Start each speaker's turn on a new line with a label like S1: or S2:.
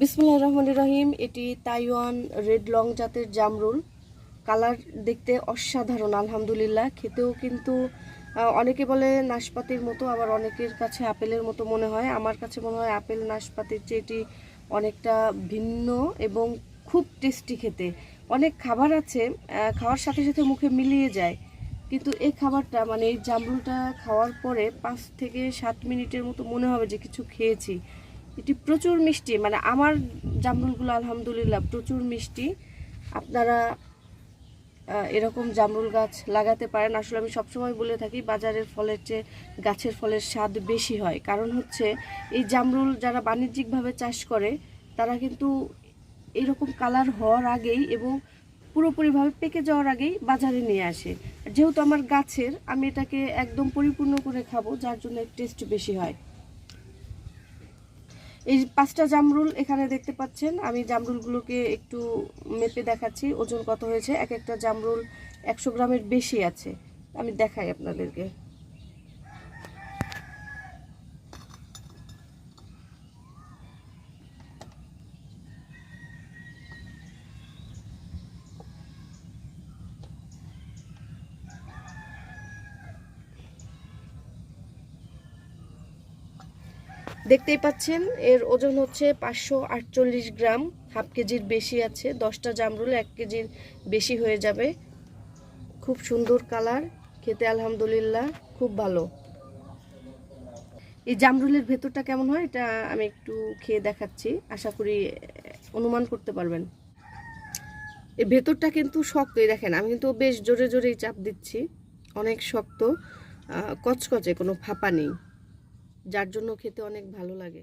S1: বিসমুল্লাহ রহমান রহিম, এটি Taiwan red long জাতের জামরুল। কালার দেখতে অসাধারণ, আলহামদুলিল্লাহ। খেতেও কিন্তু অনেকে বলে নাশপাতির মতো, আবার অনেকের কাছে আপেলের মতো মনে হয়। আমার কাছে মনে হয় আপেল নাশপাতির চেয়ে এটি অনেকটা ভিন্ন এবং খুব টেস্টি খেতে। অনেক খাবার আছে খাওয়ার সাথে সাথে মুখে মিলিয়ে যায়। কিন্তু এই খাবারটা মানে এই জামরুলটা খাওয়ার পরে পাঁচ থেকে সাত মিনিটের মতো মনে হবে যে কিছু খেয়েছি। এটি প্রচুর মিষ্টি মানে আমার জামরুলগুলো আলহামদুলিল্লাহ প্রচুর মিষ্টি। আপনারা এরকম জামরুল গাছ লাগাতে পারেন। আসলে আমি সবসময় বলে থাকি, বাজারের ফলের চেয়ে গাছের ফলের স্বাদ বেশি হয়। কারণ হচ্ছে, এই জামরুল যারা বাণিজ্যিকভাবে চাষ করে, তারা কিন্তু এরকম কালার হওয়ার আগেই এবং পুরোপুরিভাবে পেকে যাওয়ার আগেই বাজারে নিয়ে আসে। যেহেতু আমার গাছের, আমি এটাকে একদম পরিপূর্ণ করে খাব, যার জন্য টেস্ট বেশি হয়। এই পাঁচটা জামরুল এখানে দেখতে পাচ্ছেন। আমি জামরুলগুলোকে একটু মেপে দেখাচ্ছি, ওজন কত হয়েছে। এক একটা জামরুল একশো গ্রামের বেশি আছে। আমি দেখাই আপনাদেরকে। দেখতেই পাচ্ছেন, এর ওজন হচ্ছে পাঁচশো আটচল্লিশ গ্রাম, হাফ কেজির বেশি আছে, দশটা জামরুল এক কেজির বেশি হয়ে যাবে। খুব সুন্দর কালার, খেতে আলহামদুলিল্লাহ, খুব ভালো। এই জামরুলের ভেতরটা কেমন হয়, এটা আমি একটু খেয়ে দেখাচ্ছি, আশা করি অনুমান করতে পারবেন। এই ভেতরটা কিন্তু শক্তই দেখেন, আমি কিন্তু বেশ জোরে জোরেই চাপ দিচ্ছি, অনেক শক্ত কচকচে, কোনো ফাঁপা নেই। যার জন্য খেতে অনেক ভালো লাগে।